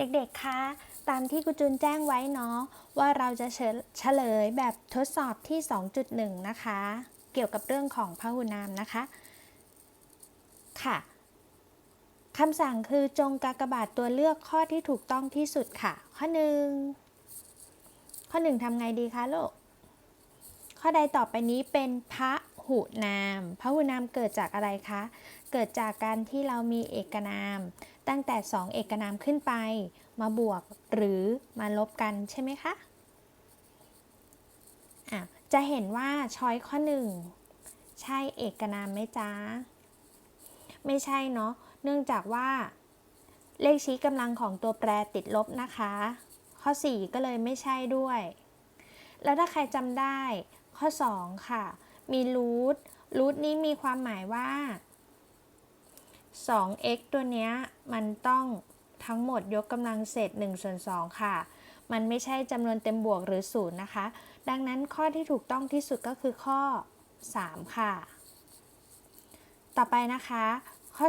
เด็กๆ คะ ตามที่ครูจุนแจ้งไว้เนาะว่าเราจะเฉลเฉลยแบบทดสอบที่ 2.1 นะคะ เกี่ยวกับเรื่องของพหุนามนะคะ ค่ะคำสั่งคือจงกากบาทตัวเลือกข้อที่ถูกต้องที่สุดค่ะ ข้อหนึ่งข้อหนึ่งทำไงดีคะลูก ข้อใดต่อไปนี้เป็นพระหุนาม พระหุนามเกิดจากอะไรคะ เกิดจากการที่เรามีเอกนาม ตั้งแต่ 2 เอกนามขึ้นไป มาบวกหรือมาลบกันใช่ไหมคะะจะเห็นว่าช้อยข้อ 1 ใช่เอกนามไหมจ๊ะ ไม่ใช่เนาะ เนื่องจากว่า เลขชี้กำลังของตัวแปรติดลบนะคะ ข้อ 4 ก็เลยไม่ใช่ด้วย แล้วถ้าใครจำได้ข้อ 2 ค่ะ มีรูทรูทนี้มีความหมายว่า 2x ตัวเนี้ยมันต้องทั้งหมดยกกำลังเศษ1ส่วน2ค่ะ มันไม่ใช่จำนวนเต็มบวกหรือศูนย์นะคะ ดังนั้นข้อที่ถูกต้องที่สุดก็คือข้อ 3 ค่ะ ต่อไปนะคะ ข้อ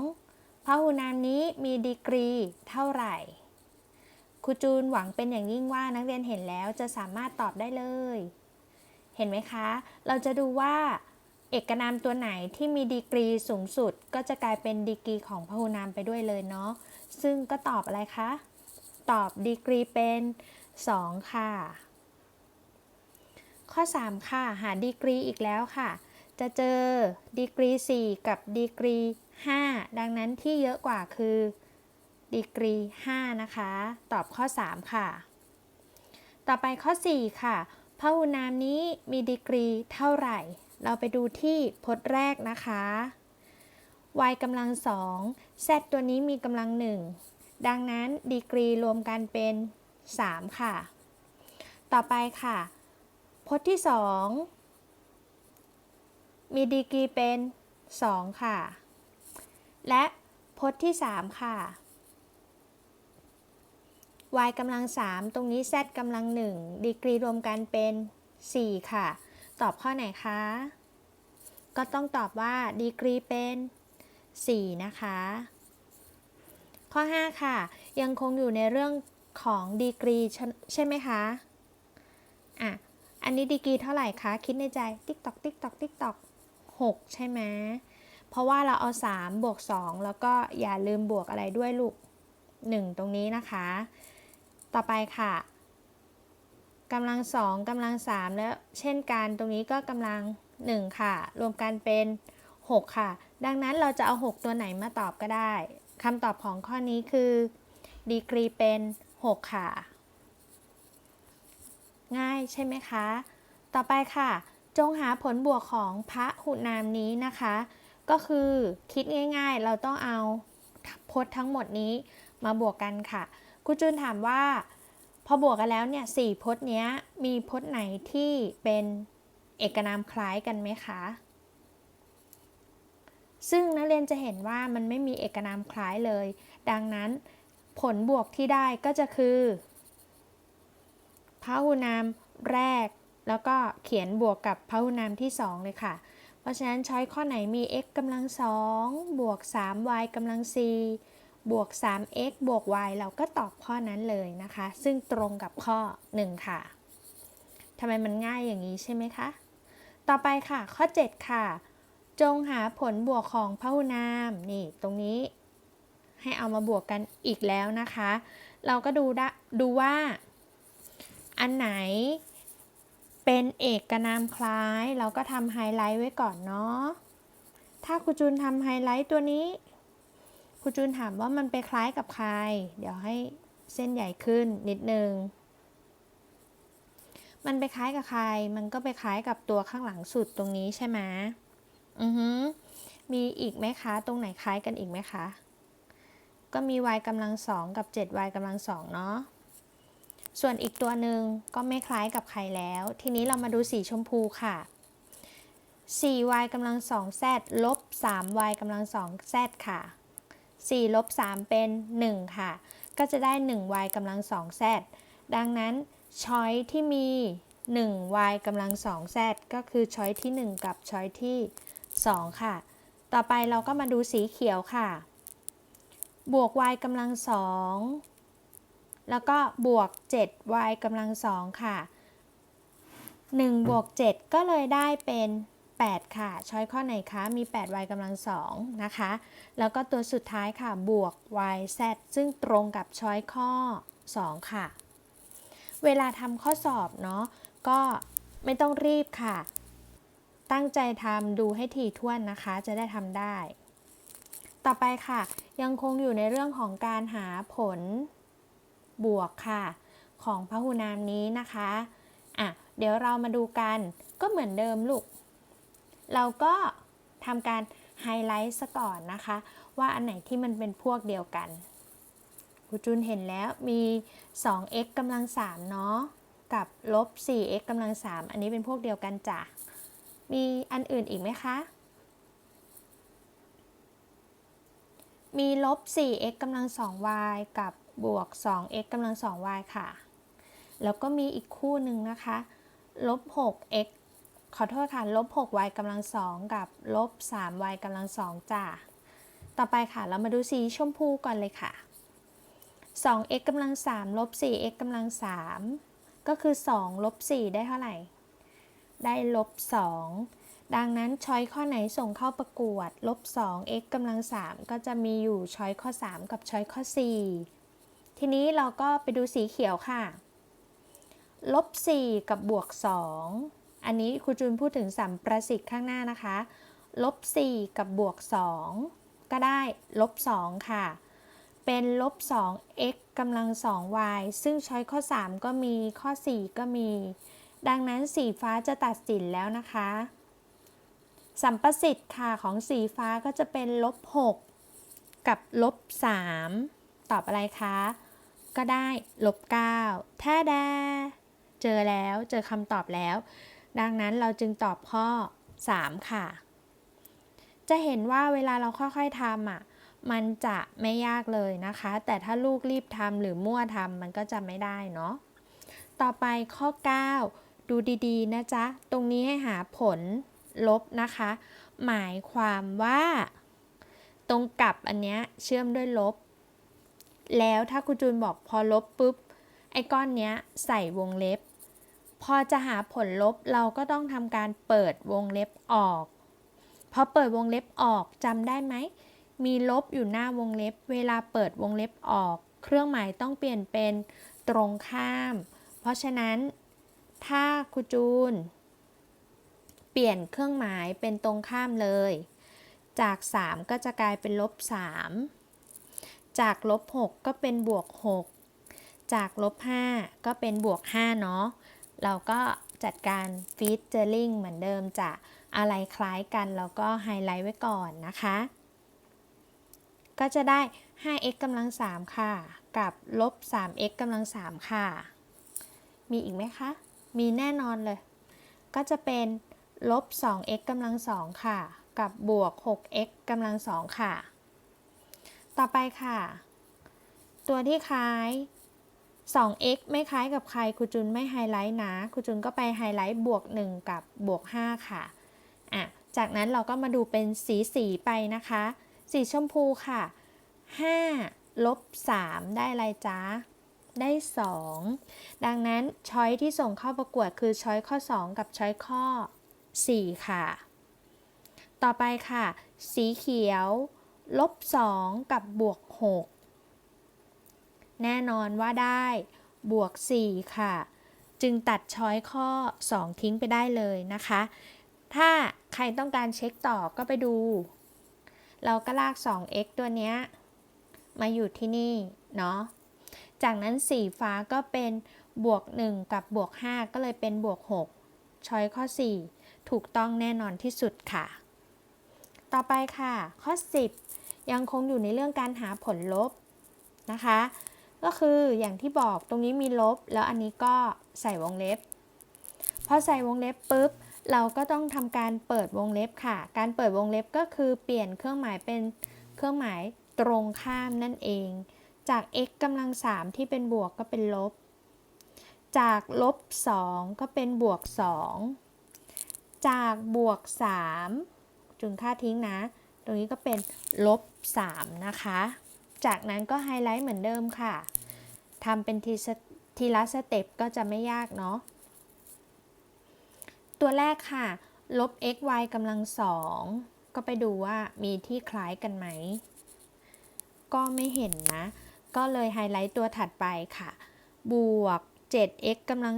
2พหุนามนี้มีดีกรีเท่าไหร่ครูจูนหวังเป็นอย่างยิ่งว่านักเรียนเห็นแล้วจะสามารถตอบได้เลย เห็นไหมคะ เราจะดูว่า เอกนามตัวไหนที่มีดีกรีสูงสุด ก็จะกลายเป็นดีกรีของพหุนามไปด้วยเลยเนาะ ซึ่งก็ตอบอะไรคะ ตอบดีกรีเป็น 2 ค่ะ ข้อ 3 ค่ะ หาดีกรีอีกแล้วค่ะ จะเจอดีกรี 4 กับดีกรี 5 ดังนั้นที่เยอะกว่าคือดีกรี 5 นะคะ ตอบข้อ 3 ค่ะ ต่อไปข้อ 4 ค่ะพหุนามนี้มีดีกรีเท่าไหร่ เราไปดูที่พจน์แรกนะคะ y กำลังสอง z ตัวนี้มีกำลังหนึ่ง ดังนั้นดีกรีรวมกันเป็น 3 ค่ะ ต่อไปค่ะ พจน์ที่ 2 มีดีกรีเป็น 2 ค่ะ และพจน์ที่ 3 ค่ะ y กำลัง3ตรงนี้ z กำลัง1ดีกรีรวมกันเป็น 4 ค่ะ ตอบข้อไหนคะ ก็ต้องตอบว่าดีกรีเป็น 4 นะคะ ข้อ 5 ค่ะ ยังคงอยู่ในเรื่องของดีกรีใช่ไหมคะอะอันนี้ดีกรีเท่าไหร่คะ คิดในใจ ติ๊กตอกติ๊กตอกติ๊กตอก6ใช่ไหมเพราะว่าเราเอา 3 บวก 2 แล้วก็อย่าลืมบวกอะไรด้วยลูก 1 ตรงนี้นะคะ ต่อไปค่ะ กำลัง2กำลัง3แล้วเช่นกันตรงนี้ก็กำลัง1ค่ะ รวมกันเป็น 6 ค่ะ ดังนั้นเราจะเอา 6 ตัวไหนมาตอบก็ได้คำตอบของข้อนี้คือดีกรีเป็น 6 ค่ะ ง่ายใช่ไหมคะ ต่อไปค่ะ จงหาผลบวกของพระหุนามนี้นะคะ ก็คือคิดง่ายๆ เราต้องเอาพจน์ทั้งหมดนี้มาบวกกันค่ะครูจูนถามว่า พอบวกกันแล้วเนี่ยสี่พจน์เนี้ยมีพจน์ไหนที่เป็นเอกนามคล้ายกันไหมคะ ซึ่งนักเรียนจะเห็นว่ามันไม่มีเอกนามคล้ายเลย ดังนั้นผลบวกที่ได้ก็จะคือพหุนามแรก แล้วก็เขียนบวกกับพหุนามที่ 2 เลยค่ะ เพราะฉะนั้นช้อยข้อไหนมี x กำลัง2บวก 3y กำลัง4 บวก 3x บวก y เราก็ตอบข้อนั้นเลยนะคะ ซึ่งตรงกับข้อ 1 ค่ะทำไมมันง่ายอย่างนี้ใช่ไหมคะ ต่อไปค่ะ ข้อ 7 ค่ะ จงหาผลบวกของพหุนาม นี่ ตรงนี้ ให้เอามาบวกกันอีกแล้วนะคะ เราก็ดูดดูว่า อันไหนเป็นเอกนามคล้าย เราก็ทำไฮไลท์ไว้ก่อนเนาะ ถ้าครูจูนทำไฮไลท์ตัวนี้ ครูจูนถามว่ามันไปคล้ายกับใคร เดี๋ยวให้เส้นใหญ่ขึ้นนิดนึง มันไปคล้ายกับใคร มันก็ไปคล้ายกับตัวข้างหลังสุดตรงนี้ใช่ไหมอือฮึมีอีกไหมคะ ตรงไหนคล้ายกันอีกไหมคะ ก็มี y กำลังสองกับ 7y กำลังสองเนาะ ส่วนอีกตัวหนึ่งก็ไม่คล้ายกับใครแล้ว ทีนี้เรามาดูสีชมพูค่ะ 4y กำลัง2 z ลบ 3y กำลัง2 z ค่ะ 4ลบ3เป็น 1 ค่ะ ก็จะได้ 1y กำลัง 2 z ดังนั้นช้อยที่มี 1y กำลัง 2 z ก็คือช้อยที่ 1 กับช้อยที่ 2 ค่ะ ต่อไปเราก็มาดูสีเขียวค่ะ บวก y กำลัง 2 แล้วก็บวก 7y กำลังสองค่ะ 1 บวก 7 ก็เลยได้เป็น 8 ค่ะ ช้อยข้อไหนคะ มี 8y กำลังสองนะคะ แล้วก็ตัวสุดท้ายค่ะ บวก yz ซึ่งตรงกับช้อยข้อ 2 ค่ะ เวลาทำข้อสอบเนาะ ก็ไม่ต้องรีบค่ะ ตั้งใจทำดูให้ถี่ถ้วนนะคะ จะได้ทำได้ ต่อไปค่ะ ยังคงอยู่ในเรื่องของการหาผลบวกค่ะ ของพหุนามนี้นะคะ อะ เดี๋ยวเรามาดูกัน ก็เหมือนเดิมลูก เราก็ทำการไฮไลท์ซะก่อนนะคะ ว่าอันไหนที่มันเป็นพวกเดียวกันครูจุนเห็นแล้วมี 2x กำลัง3เนาะกับลบ 4x กำลัง3อันนี้เป็นพวกเดียวกันจ้ะ มีอันอื่นอีกไหมคะ มีลบ 4x กำลัง 2y กับบวก 2x กำลัง 2y ค่ะ แล้วก็มีอีกคู่หนึ่งนะคะ ลบ 6x ขอโทษค่ะ ลบ 6y กำลัง2กับลบ 3y กำลัง2จ้ะต่อไปค่ะ เรามาดูสีชมพูก่อนเลยค่ะ 2x กำลัง3ลบ 4x กำลัง3ก็คือ 2 ลบ 4 ได้เท่าไหร่ ได้ลบ 2 ดังนั้นช้อยข้อไหนส่งเข้าประกวด ลบ 2x กำลัง 3 ก็จะมีอยู่ช้อยข้อ 3 กับช้อยข้อ 4 ทีนี้เราก็ไปดูสีเขียวค่ะ ลบ 4 กับบวก 2 อันนี้ครูจูนพูดถึงสัมประสิทธิ์ข้างหน้านะคะลบ4กับบวก 2 ก็ได้ลบ2ค่ะ เป็นลบ2 x กำลัง 2 y ซึ่งช้อยข้อ 3 ก็มีข้อ 4 ก็มี ดังนั้นสีฟ้าจะตัดสินแล้วนะคะ สัมประสิทธิ์ค่ะของสีฟ้าก็จะเป็นลบ6กับลบ3ตอบอะไรคะ ก็ได้ลบ9ถ้าแด เจอแล้วเจอคำตอบแล้ว ดังนั้นเราจึงตอบข้อ 3 ค่ะ จะเห็นว่าเวลาเราค่อยๆทำอะ มันจะไม่ยากเลยนะคะ แต่ถ้าลูกรีบทำหรือมั่วทำมันก็จะไม่ได้เนาะ ต่อไปข้อ 9 ดูดีๆ นะจ๊ะ ตรงนี้ให้หาผลลบนะคะ หมายความว่า ตรงกับอันเนี้ยเชื่อมด้วยลบ แล้วถ้าครูจูนบอกพอลบปุ๊บ ไอ้ก้อนเนี้ยใส่วงเล็บ พอจะหาผลลบเราก็ต้องทำการเปิดวงเล็บออก พอเปิดวงเล็บออกจำได้ไหม มีลบอยู่หน้าวงเล็บ เวลาเปิดวงเล็บออก เครื่องหมายต้องเปลี่ยนเป็นตรงข้าม เพราะฉะนั้นถ้าครูจูน เปลี่ยนเครื่องหมายเป็นตรงข้ามเลย จาก 3 ก็จะกลายเป็นลบ 3 จากลบ 6 ก็เป็นบวก 6 จากลบ 5 ก็เป็นบวก 5 เนาะ เราก็จัดการฟีดเจอริงเหมือนเดิมจะอะไรคล้ายกันเราก็ไฮไลท์ไว้ก่อนนะคะ ก็จะได้ 5x กำลัง 3 ค่ะ กับลบ 3x กำลัง 3 ค่ะ มีอีกไหมคะ มีแน่นอนเลย ก็จะเป็นลบ 2x กำลัง 2 ค่ะ กับบวก 6x กำลัง 2 ค่ะ ต่อไปค่ะ ตัวที่คล้าย 2x ไม่คล้ายกับใครครูจุนไม่ไฮไลท์นะครูจุนก็ไปไฮไลท์บวก 1 กับบวก 5 ค่ะอะ จากนั้นเราก็มาดูเป็นสีสีไปนะคะ สีชมพูค่ะ 5 ลบ 3 ได้อะไรจ๊ะ ได้ 2 ดังนั้นช้อยที่ส่งเข้าประกวดคือช้อยข้อ 2 กับช้อยข้อ 4 ค่ะ ต่อไปค่ะ สีเขียว ลบ 2 กับบวก 6 แน่นอนว่าได้บวก 4 ค่ะ จึงตัดช้อยข้อ 2 ทิ้งไปได้เลยนะคะ ถ้าใครต้องการเช็คต่อก็ไปดู เราก็ลาก 2x ตัวเนี้ย มาอยู่ที่นี่ เนาะ จากนั้นสีฟ้าก็เป็นบวก 1 กับบวก 5 ก็เลยเป็นบวก 6 ช้อยข้อ 4 ถูกต้องแน่นอนที่สุดค่ะ ต่อไปค่ะ ข้อ 10 ยังคงอยู่ในเรื่องการหาผลลบนะคะ ก็คืออย่างที่บอกตรงนี้มีลบ แล้วอันนี้ก็ใส่วงเล็บ พอใส่วงเล็บปุ๊บ เราก็ต้องทำการเปิดวงเล็บค่ะ การเปิดวงเล็บก็คือเปลี่ยนเครื่องหมายเป็นเครื่องหมายตรงข้ามนั่นเอง จาก x กำลัง 3 ที่เป็นบวกก็เป็นลบ จากลบ 2 ก็เป็นบวก 2 จากบวก 3 จุนค่าทิ้งนะ ตรงนี้ก็เป็นลบ 3 นะคะ จากนั้นก็ไฮไลท์เหมือนเดิมค่ะ ทำเป็นทีทีละสเต็ปก็จะไม่ยากเนาะ ตัวแรกค่ะ ลบ x y กำลังสองก็ไปดูว่ามีที่คล้ายกันไหม ก็ไม่เห็นนะ ก็เลยไฮไลท์ตัวถัดไปค่ะ บวก 7x กำลัง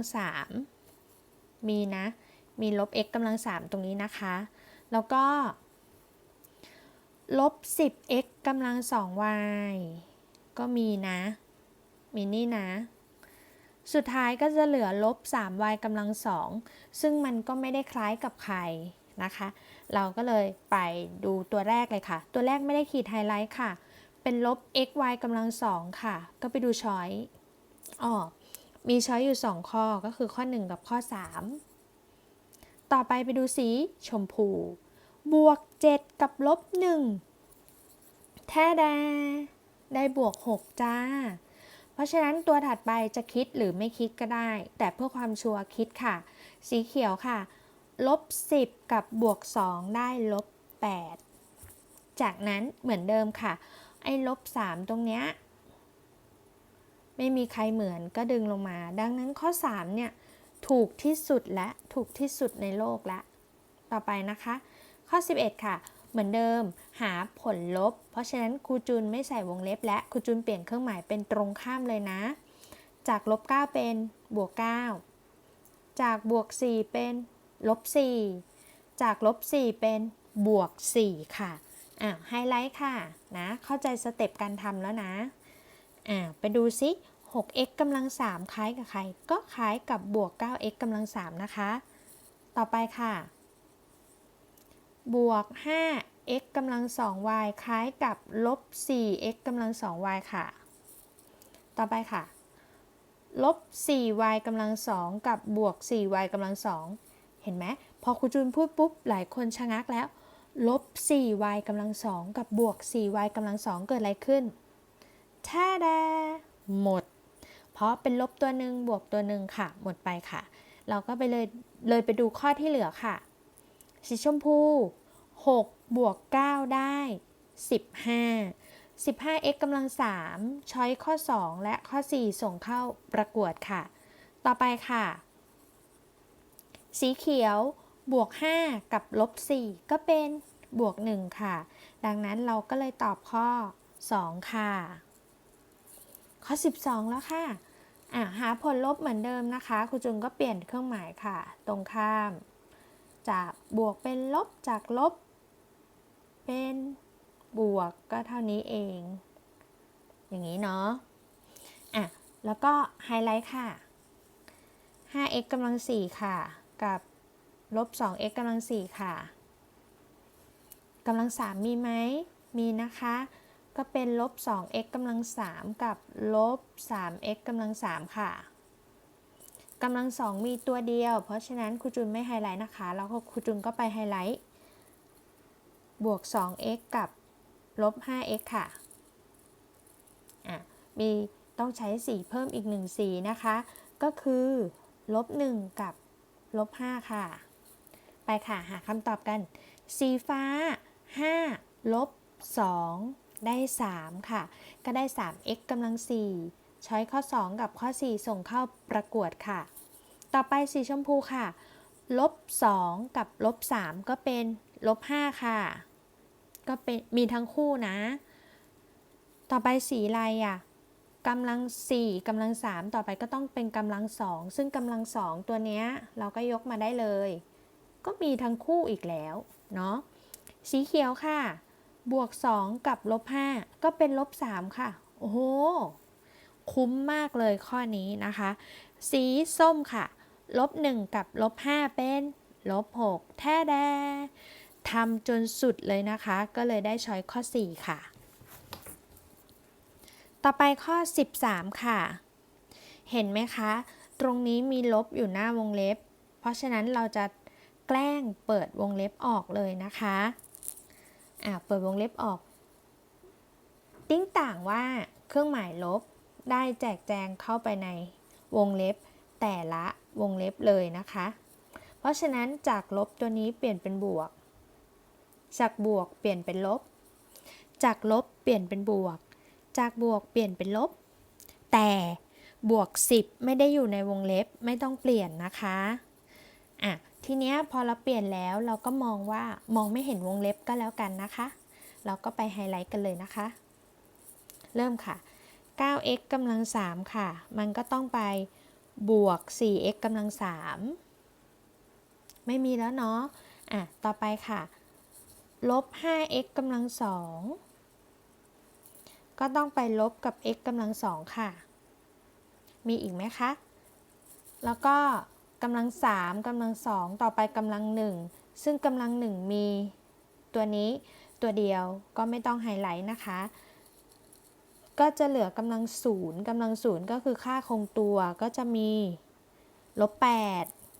3มีนะ มีลบ x กำลัง3ตรงนี้นะคะ แล้วก็ ลบ 10x กำลัง 2y ก็มีนะ มีนี่นะ สุดท้ายก็จะเหลือลบ 3y กำลัง2ซึ่งมันก็ไม่ได้คล้ายกับใครนะคะ เราก็เลยไปดูตัวแรกเลยค่ะ ตัวแรกไม่ได้ขีดไฮไลท์ค่ะ เป็นลบ xy กำลัง2ค่ะ ก็ไปดูช้อยอ๋อมีช้อยอยู่ 2 ข้อก็คือข้อ 1 กับข้อ 3 ต่อไปไปดูสีชมพู บวก 7 กับลบ 1 แท้แดได้บวก 6 จ้า ราะฉะนั้นตัวถัดไปจะคิดหรือไม่คิดก็ได้ แต่เพื่อความชัวร์คิดค่ะ สีเขียวค่ะลบ10 กับบวก 2 ได้ลบ8จากนั้นเหมือนเดิมค่ะ ไอ้ลบ3ตรงเนี้ยไม่มีใครเหมือนก็ดึงลงมา ดังนั้นข้อ 3 เนี่ย ถูกที่สุดและถูกที่สุดในโลกและ ต่อไปนะคะ ข้อ 11 ค่ะ เหมือนเดิมหาผลลบ เพราะฉะนั้นครูจุนไม่ใส่วงเล็บ และครูจุนเปลี่ยนเครื่องหมายเป็นตรงข้ามเลยนะ จากลบ9เป็นบวก9จากบวก4เป็นลบ4จากลบ4เป็นบวก 4 ค่ะอ่าไฮไลท์ค่ะนะเข้าใจสเต็ปการทำแล้วนะอ่าไปดูซิ 6x กำลัง 3 คล้ายกับใคร ก็คล้ายกับบวก 9x กำลัง 3 นะคะ ต่อไปค่ะ บวก 5x กำลัง 2y คล้ายกับลบ 4x กำลัง 2y ค่ะ ต่อไปค่ะ ลบ 4y กำลัง 2 กับบวก 4y กำลัง 2 เห็นไหม พอครูจูนพูดปุ๊บ หลายคนชะงักแล้ว ลบ 4y กำลัง 2 กับบวก 4y กำลัง 2 เกิดอะไรขึ้นท่าดาหมด เพราะเป็นลบตัวหนึ่งบวกตัวหนึ่งค่ะ หมดไปค่ะ เราก็ไปเลยเลยไปดูข้อที่เหลือค่ะ สีชมพู 6 บวก 9 ได้ 15 15x กำลัง 3 ช้อยข้อ 2 และข้อ 4 ส่งเข้าประกวดค่ะ ต่อไปค่ะ สีเขียว บวก 5 กับลบ 4 ก็เป็นบวก 1 ค่ะ ดังนั้นเราก็เลยตอบข้อ 2 ค่ะ ข้อ 12 แล้วค่ะ อะ หาผลลบเหมือนเดิมนะคะครูจุนก็เปลี่ยนเครื่องหมายค่ะ ตรงข้าม จากบวกเป็นลบจากลบ เป็นบวกก็เท่านี้เอง อย่างนี้เนาะอะแล้วก็ไฮไลท์ค่ะ 5x กำลัง 4 ค่ะ กับลบ 2x กำลัง 4 ค่ะกำลัง 3 มีไหม มีนะคะ ก็เป็นลบ 2x กำลัง 3 กับลบ 3x กำลัง 3 ค่ะ กำลัง2มีตัวเดียว เพราะฉะนั้นครูจุนไม่ไฮไลท์นะคะ แล้วก็ครูจุนก็ไปไฮไลท์บวก 2x กับลบ 5x ค่ะ อะ มีต้องใช้สีเพิ่มอีก1สีนะคะ ก็คือลบ 1 กับลบ 5 ค่ะ ไปค่ะ หาคำตอบกัน สีฟ้า 5 ลบ 2 ได้ 3 ค่ะ ก็ได้ 3x กำลัง 4 ช้อยข้อ 2 กับข้อ 4 ส่งเข้าประกวดค่ะ ต่อไปสีชมพูค่ะ ลบ 2 กับลบ 3 ก็เป็นลบ 5 ค่ะ ก็เป็นมีทั้งคู่นะ ต่อไปสีอะไรอะกำลัง 4กำลัง 3 ต่อไปก็ต้องเป็นกำลัง 2 ซึ่งกำลัง 2 ตัวเนี้ยเราก็ยกมาได้เลย ก็มีทั้งคู่อีกแล้วเนาะ สีเขียวค่ะ บวก 2 กับลบ 5 ก็เป็นลบ 3 ค่ะ โอ้โห คุ้มมากเลยข้อนี้นะคะ สีส้มค่ะ ลบ 1 กับลบ 5 เป็นลบ 6 แท้แดทำจนสุดเลยนะคะ ก็เลยได้ช้อยข้อ 4 ค่ะ ต่อไปข้อ 13 ค่ะ เห็นไหมคะ ตรงนี้มีลบอยู่หน้าวงเล็บ เพราะฉะนั้นเราจะแกล้งเปิดวงเล็บออกเลยนะคะอ่าเปิดวงเล็บออก ติ้งต่างว่าเครื่องหมายลบ ได้แจกแจงเข้าไปในวงเล็บแต่ละวงเล็บเลยนะคะ เพราะฉะนั้นจากลบตัวนี้เปลี่ยนเป็นบวก จากบวกเปลี่ยนเป็นลบ จากลบเปลี่ยนเป็นบวก จากบวกเปลี่ยนเป็นลบ แต่บวก 10 ไม่ได้อยู่ในวงเล็บไม่ต้องเปลี่ยนนะคะอะทีเนี้ยพอเราเปลี่ยนแล้วเราก็มองว่ามองไม่เห็นวงเล็บก็แล้วกันนะคะ เราก็ไปไฮไลท์กันเลยนะคะ เริ่มค่ะ 9x กำลัง 3 ค่ะ มันก็ต้องไปบวก 4x กำลัง 3 ไม่มีแล้วเนาะ อะ ต่อไปค่ะ ลบ 5x กำลัง 2 ก็ต้องไปลบกับ x กำลัง 2 ค่ะ มีอีกไหมคะ แล้วก็กำลัง 3กำลัง 2 ต่อไปกำลัง 1 ซึ่งกำลัง 1 มีตัวนี้ตัวเดียวก็ไม่ต้องไฮไลท์นะคะ ก็จะเหลือกำลังศูนย์กำลังศูนย์ก็คือค่าคงตัวก็จะมีลบ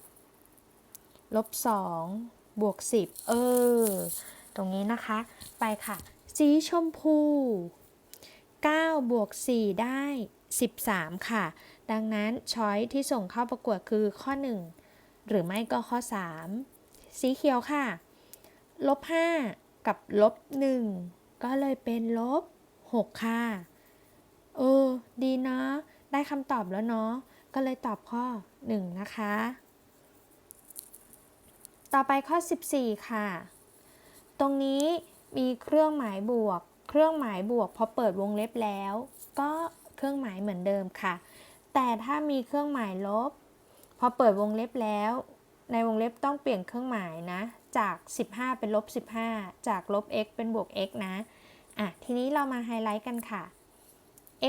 8ลบ2บวก 10 เออ ตรงนี้นะคะ ไปค่ะ สีชมพู9บวก4ได้ 13 ค่ะ ดังนั้นช้อยที่ส่งเข้าประกวดคือข้อ 1 หรือไม่ก็ข้อ 3 สีเขียวค่ะ ลบ 5 กับลบ 1 ก็เลยเป็นลบ 6 ค่ะ เออ ดีเนาะ ได้คำตอบแล้วเนาะ ก็เลยตอบข้อ 1 นะคะ ต่อไปข้อ 14 ค่ะ ตรงนี้มีเครื่องหมายบวก เครื่องหมายบวกพอเปิดวงเล็บแล้ว ก็เครื่องหมายเหมือนเดิมค่ะ แต่ถ้ามีเครื่องหมายลบ พอเปิดวงเล็บแล้ว ในวงเล็บต้องเปลี่ยนเครื่องหมายนะ จาก 15 เป็นลบ 15 จากลบ x เป็นบวก x นะ อะ ทีนี้เรามาไฮไลท์กันค่ะ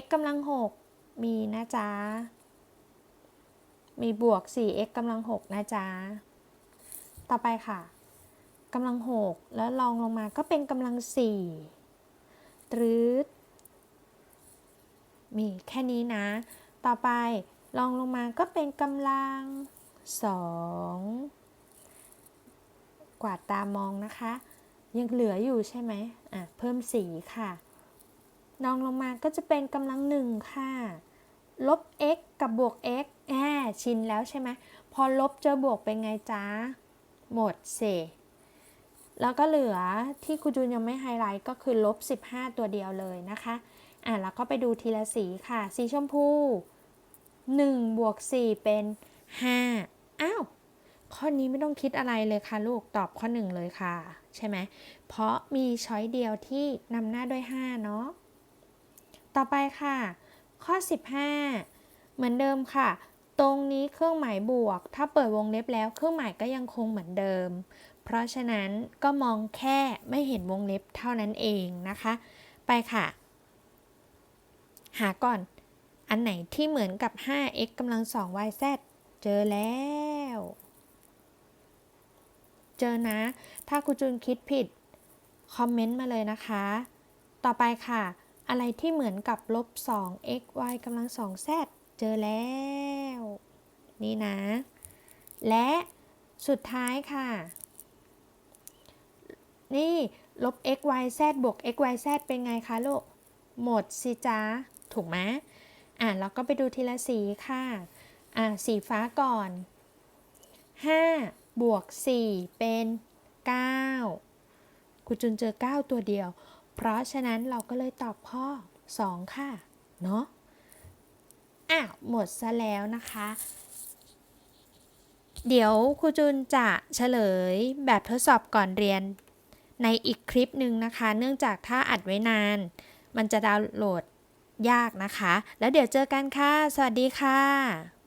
x กำลัง6มีนะจ๊ะ มีบวก 4x กำลัง6นะจ๊ะ ต่อไปค่ะกำลัง6แล้วลองลงมาก็เป็นกำลัง4ตรืดมีแค่นี้นะ ต่อไปลองลงมาก็เป็นกำลัง2กวาดตามองนะคะ ยังเหลืออยู่ใช่ไหมอะ เพิ่มสีค่ะ ลองลงมาก็จะเป็นกำลังหนึ่งค่ะ ลบ x กับบวก x แอบชินแล้วใช่ไหม พอลบเจอบวกเป็นไงจ๊ะหมดเสแล้วก็เหลือที่ครูจูนยังไม่ไฮไลท์ก็คือลบ 15 ตัวเดียวเลยนะคะ อะแล้วก็ไปดูทีละสีค่ะ สีชมพู 1 บวก 4 เป็น 5 อ้าว ข้อนี้ไม่ต้องคิดอะไรเลยค่ะลูกตอบข้อ 1 เลยค่ะ ใช่ไหม เพราะมีช้อยเดียวที่นำหน้าด้วย 5 เนาะ ต่อไปค่ะ ข้อ 15 เหมือนเดิมค่ะ ตรงนี้เครื่องหมายบวก ถ้าเปิดวงเล็บแล้วเครื่องหมายก็ยังคงเหมือนเดิม เพราะฉะนั้นก็มองแค่ไม่เห็นวงเล็บเท่านั้นเองนะคะ ไปค่ะ หาก่อน อันไหนที่เหมือนกับ 5x กำลัง 2 yz เจอแล้ว เจอนะ ถ้าครูจูนคิดผิด คอมเมนต์มาเลยนะคะ ต่อไปค่ะ อะไรที่เหมือนกับลบ 2x y กำลัง 2z เจอแล้ว นี่นะ และสุดท้ายค่ะ นี่ลบ x y z บวก x y z เป็นไงคะลูก หมดสิจ๊ะถูกไหมอะเราก็ไปดูทีละสีค่ะ อะ สีฟ้าก่อน 5 บวก 4 เป็น 9 คุณจุนเจอ 9 ตัวเดียว เพราะฉะนั้นเราก็เลยตอบข้อ 2 ค่ะ เนาะอ้าวหมดซะแล้วนะคะ เดี๋ยวครูจุนจะเฉลยแบบทดสอบก่อนเรียนในอีกคลิปหนึ่งนะคะ เนื่องจากถ้าอัดไว้นาน มันจะดาวน์โหลดยากนะคะ แล้วเดี๋ยวเจอกันค่ะ สวัสดีค่ะ